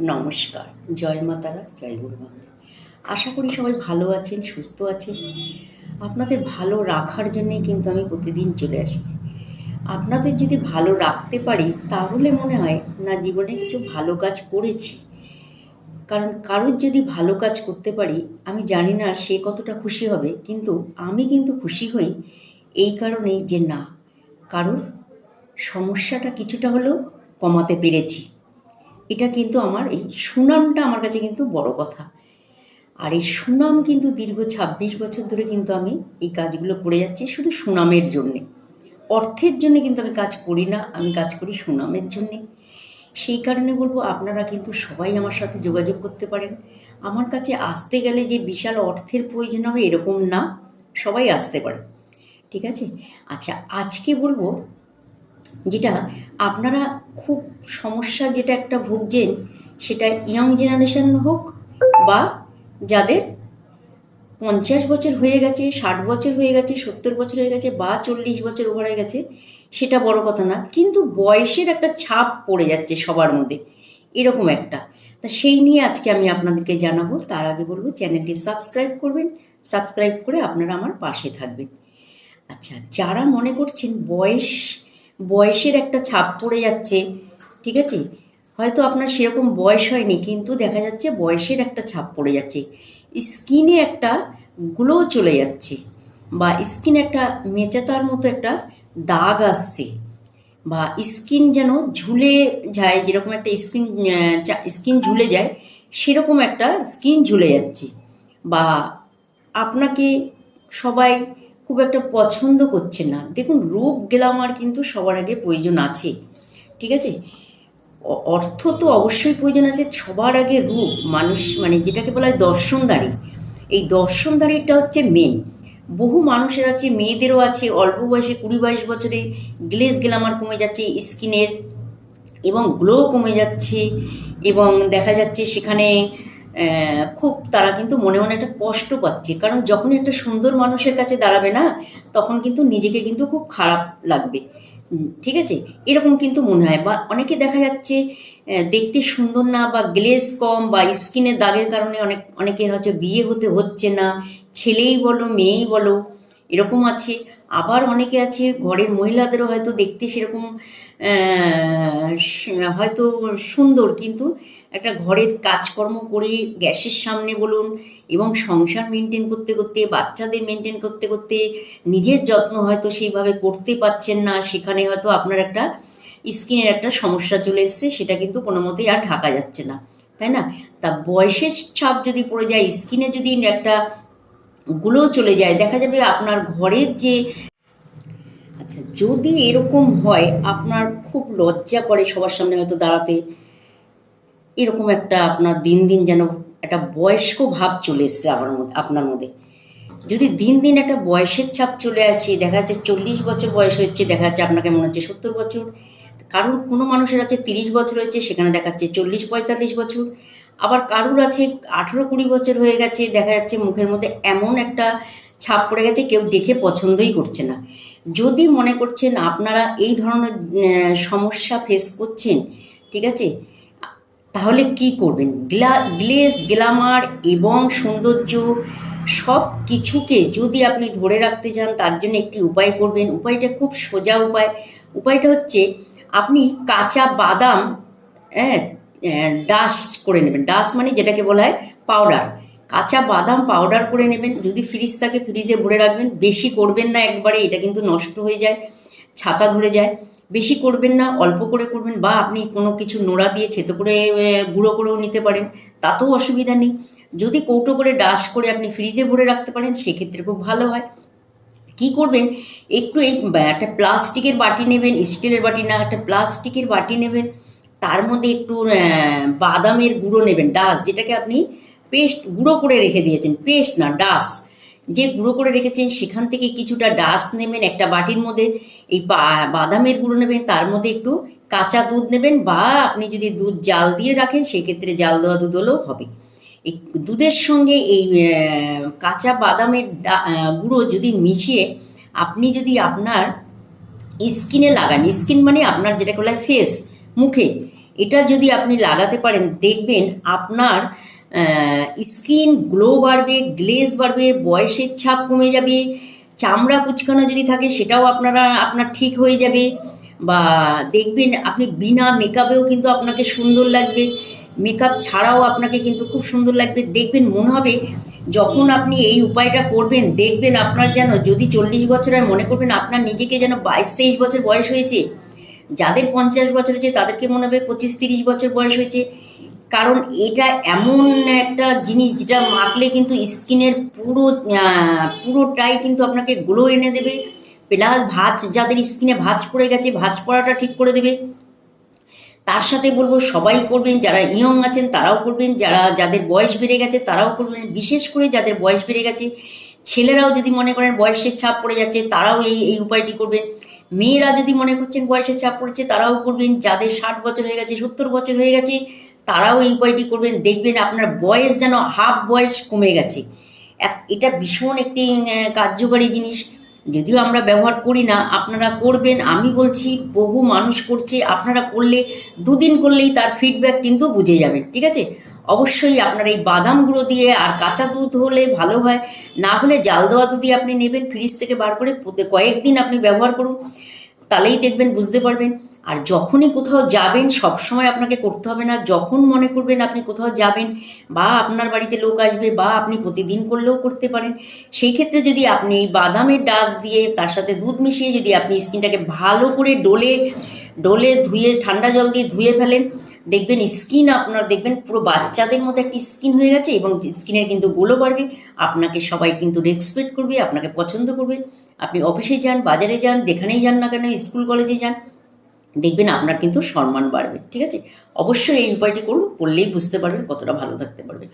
নমস্কার। জয় মাতারা জয় গুরু বাংলা আশা করি সবাই ভালো আছেন, সুস্থ আছেন। আপনাদের ভালো রাখার জন্যে কিন্তু আমি প্রতিদিন চলে আসি। আপনাদের যদি ভালো রাখতে পারি, তাহলে মনে হয় না জীবনে কিছু ভালো কাজ করেছি। কারণ কারোর যদি ভালো কাজ করতে পারি, আমি জানি না সে কতটা খুশি হবে, কিন্তু আমি কিন্তু খুশি হই এই কারণেই যে না কারোর সমস্যাটা কিছুটা হলেও কমাতে পেরেছি। এটা কিন্তু আমার, এই সুনামটা আমার কাছে কিন্তু বড় কথা। আর এই সুনাম কিন্তু দীর্ঘ ছাব্বিশ বছর ধরে কিন্তু আমি এই কাজগুলো করে যাচ্ছি শুধু সুনামের জন্যে। অর্থের জন্য কিন্তু আমি কাজ করি না, আমি কাজ করি সুনামের জন্যে। সেই কারণে বলব আপনারা কিন্তু সবাই আমার সাথে যোগাযোগ করতে পারেন। আমার কাছে আসতে গেলে যে বিশাল অর্থের প্রয়োজন হবে এরকম না, সবাই আসতে পারে। ঠিক আছে? আচ্ছা আজকে বলব যেটা আপনারা খুব সমস্যা যেটা একটা ভুগছেন, সেটা ইয়ং জেনারেশন হোক বা যাদের পঞ্চাশ বছর হয়ে গেছে, ষাট বছর হয়ে গেছে, সত্তর বছর হয়ে গেছে বা চল্লিশ বছর ওভার হয়ে গেছে, সেটা বড় কথা না। কিন্তু বয়সের একটা ছাপ পড়ে যাচ্ছে সবার মধ্যে। এরকম একটা। তা সেই নিয়ে আজকে আমি আপনাদেরকে জানাব। তার আগে বলব, চ্যানেলটি সাবস্ক্রাইব করবেন। সাবস্ক্রাইব করে আপনারা আমার পাশে থাকবেন। আচ্ছা যারা মনে করছেন বয়স বয়সের একটা ছাপ পড়ে যাচ্ছে, ঠিক আছে? হয়তো আপনার সেরকম বয়স হয়নি, কিন্তু দেখা যাচ্ছে বয়সের একটা ছাপ পড়ে যাচ্ছে। স্কিনে একটা গ্লো চলে যাচ্ছে বা স্কিন একটা মেচাতার মতো একটা দাগ আসছে বা স্কিন যেন ঝুলে যায়, যেরকম একটা স্কিন স্কিন ঝুলে যায়, সেরকম একটা স্কিন ঝুলে যাচ্ছে। বা আপনাকে সবাই খুব একটা পছন্দ করছে না। দেখুন, রূপ গ্লামার কিন্তু সবার আগে প্রয়োজন আছে, ঠিক আছে? অর্থ তো অবশ্যই প্রয়োজন আছে, সবার আগে রূপ, মানুষ মানে যেটাকে বলা হয় দর্শনদারি এই দর্শনদারিটা হচ্ছে মেন বহু মানুষের আছে, মেয়েদেরও আছে, অল্প বয়সে কুড়ি বাইশ বছরে গ্লেজ গ্লামার কমে যাচ্ছে স্কিনের এবং গ্লো কমে যাচ্ছে এবং দেখা যাচ্ছে সেখানে খুব তারা কিন্তু মনে মনে একটা কষ্ট পাচ্ছে। কারণ যখন একটা সুন্দর মানুষের কাছে দাঁড়াবে না, তখন কিন্তু নিজেকে কিন্তু খুব খারাপ লাগবে। ঠিক আছে? এরকম কিন্তু মনে হয়। বা অনেকে দেখা যাচ্ছে দেখতে সুন্দর না বা গ্লেজ কম বা স্কিনের দাগের কারণে অনেক, অনেকের হচ্ছে বিয়ে হতে হচ্ছে না। ছেলেই বলো, মেয়েই বলো, এরকম আছে। আবার অনেকে আছে, ঘরের মহিলাদেরও হয়তো দেখতে সেরকম হয়তো সুন্দর, কিন্তু একটা ঘরের কাজকর্ম করে গ্যাসের সামনে বলুন এবং সংসার মেনটেন করতে করতে, বাচ্চাদের মেনটেন করতে করতে নিজের যত্ন হয়তো সেইভাবে করতে পারছেন না, সেখানে হয়তো আপনার একটা স্কিনের একটা সমস্যা চলে এসছে, সেটা কিন্তু কোনো মতেই আর ঢাকা যাচ্ছে না। তাই না? তা বয়সের ছাপ যদি পড়ে যায়, স্কিনে যদি একটা গুলো চলে যায়। দেখা যাবে আপনার ঘরের যে আচ্ছা যদি এরকম হয়, আপনার খুব লজ্জা করে সবার সামনে হয়তো দাঁড়াতে। এরকম একটা আপনার দিন দিন যেন একটা বয়স্ক ভাব চলে এসছে আমার মধ্যে, আপনার মধ্যে। যদি দিন দিন একটা বয়সের ছাপ চলে আসে, দেখা যাচ্ছে চল্লিশ বছর বয়স হচ্ছে, দেখা যাচ্ছে আপনাকে মনে হচ্ছে সত্তর বছর। কারোর কোনো মানুষের আছে তিরিশ বছর হয়েছে, সেখানে দেখাচ্ছে চল্লিশ পঁয়তাল্লিশ বছর। আবার কারুর আছে আঠেরো কুড়ি বছর হয়ে গেছে, দেখা যাচ্ছে মুখের মধ্যে এমন একটা ছাপ পড়ে গেছে, কেউ দেখে পছন্দই করছে না। যদি মনে করছেন আপনারা এই ধরনের সমস্যা ফেস করছেন, ঠিক আছে? তাহলে কি করবেন? গ্লা গ্লেস গ্লামার এবং সৌন্দর্য সব কিছুকে যদি আপনি ধরে রাখতে চান, তার জন্য একটি উপায় করবেন। উপায়টা খুব সোজা উপায়। উপায়টা হচ্ছে, আপনি কাঁচা বাদাম হ্যাঁ ডাস্ট করে নেবেন। ডাস্ট মানে যেটাকে বলা হয় পাউডার কাঁচা বাদাম পাউডার করে নেবেন। যদি ফ্রিজ থাকে ফ্রিজে ভরে রাখবেন। বেশি করবেন না একবারে, এটা কিন্তু নষ্ট হয়ে যায়, ছাতা ধরে যায়। বেশি করবেন না, অল্প করে করবেন বা আপনি কোনো কিছু নোড়া দিয়ে থেতো করে গুঁড়ো করেও নিতে পারেন। তাতেও অসুবিধা নেই। যদি কৌটো করে ডাস করে আপনি ফ্রিজে ভরে রাখতে পারেন, সেক্ষেত্রে খুব ভালো হয়। কি করবেন? একটু এই, একটা প্লাস্টিকের বাটি নেবেন স্টিলের বাটি না, একটা প্লাস্টিকের বাটি নেবেন। তার মধ্যে একটু বাদামের গুঁড়ো নেবেন, ডাস, যেটাকে আপনি পেস্ট, গুঁড়ো করে রেখে দিয়েছেন, পেস্ট না, ডাস। যে গুঁড়ো করে রেখেছেন, সেখান থেকে কিছুটা ডাস নেবেন, একটা বাটির মধ্যে, এই বাদামের গুঁড়ো নেবেন, তার মধ্যে একটু কাঁচা দুধ নেবেন, বা আপনি যদি দুধ জাল দিয়ে রাখেন, সেক্ষেত্রে জাল দেওয়া দুধ হলেও হবে। এই দুধের সঙ্গে এই কাঁচা বাদামের গুঁড়ো যদি মিশিয়ে আপনি যদি আপনার স্কিনে লাগান, স্কিন মানে আপনার যেটা বলা হয় ফেস মুখে। এটা যদি আপনি লাগাতে পারেন, দেখবেন আপনার স্কিন গ্লো বাড়বে, গ্লেজ বাড়বে, বয়সের ছাপ কমে যাবে, চামড়া কুচকানো যদি থাকে, সেটাও আপনারা, আপনার ঠিক হয়ে যাবে। বা দেখবেন আপনি বিনা মেকআপেও কিন্তু আপনাকে সুন্দর লাগবে। মেকআপ ছাড়াও আপনাকে কিন্তু খুব সুন্দর লাগবে। দেখবেন মনে হবে, যখন আপনি এই উপায়টা করবেন, দেখবেন আপনার যেন যদি চল্লিশ বছর হয় মনে করবেন আপনার নিজেকে যেন বাইশ তেইশ বছর বয়স হয়েছে যাদের পঞ্চাশ বছর হয়েছে, তাদেরকে মনে হবে পঁচিশ তিরিশ বছর বয়স হয়েছে। কারণ এটা এমন একটা জিনিস যেটা মাখলে কিন্তু স্কিনের পুরো পুরোটাই কিন্তু আপনাকে গ্লো এনে দেবে। প্লাস ভাঁজ, যাদের স্কিনে ভাঁজ পড়ে গেছে, ভাঁজ পড়াটা ঠিক করে দেবে। তার সাথে বলব, সবাই করবেন, যারা ইয়ং আছেন তারাও করবেন, যারা, যাদের বয়স বেড়ে গেছে তারাও করবেন। বিশেষ করে যাদের বয়স বেড়ে গেছে, ছেলেরাও যদি মনে করেন বয়সের ছাপ পড়ে যাচ্ছে, তারাও এই এই উপায়টি করবেন। মেয়েরা যদি মনে করছেন বয়সের চাপ পড়েছে, তারাও করবেন। যাদের ষাট বছর হয়ে গেছে, সত্তর বছর হয়ে গেছে, তারাও এই উপায়টি করবেন। দেখবেন আপনার বয়স যেন হাফ বয়স কমে গেছে। এটা ভীষণ একটি কার্যকারী জিনিস। যদিও আমরা ব্যবহার করি না, আপনারা করবেন। আমি বলছি, বহু মানুষ করছে। আপনারা করলে, দুদিন করলেই তার ফিডব্যাক কিন্তু বুঝে যাবেন, ঠিক আছে? অবশ্যই আপনার এই বাদাম গুঁড়ো দিয়ে আর কাঁচা দুধ হলে ভালো হয়। না হলে জাল দেওয়া দুধই আপনি নেবেন ফ্রিজ থেকে বার করে কয়েকদিন আপনি ব্যবহার করুন। তাহলেই দেখবেন বুঝতে পারবেন। আর যখনই কোথাও যাবেন, সবসময় আপনাকে করতে হবে না। যখন মনে করবেন আপনি কোথাও যাবেন বা আপনার বাড়িতে লোক আসবে বা আপনি প্রতিদিন করলেও করতে পারেন, সেই ক্ষেত্রে যদি আপনি এই বাদামের ডাস দিয়ে তার সাথে দুধ মিশিয়ে যদি আপনি স্কিনটাকে ভালো করে ডোলে ডোলে ধুয়ে, ঠান্ডা জল দিয়ে ধুয়ে ফেলেন দেখবেন স্কিন আপনার, দেখবেন পুরো বাচ্চাদের মধ্যে একটি স্কিন হয়ে গেছে এবং স্কিনের কিন্তু গোলো বাড়বে। আপনাকে সবাই কিন্তু রেসপেক্ট করবে, আপনাকে পছন্দ করবে। আপনি অফিসে যান, বাজারে যান, যেখানেই যান না কেন স্কুল কলেজে যান, দেখবেন আপনার কিন্তু সম্মান বাড়বে, ঠিক আছে? অবশ্যই এই উপায়টি করুন পড়লেই বুঝতে পারবেন কতটা ভালো থাকতে পারবে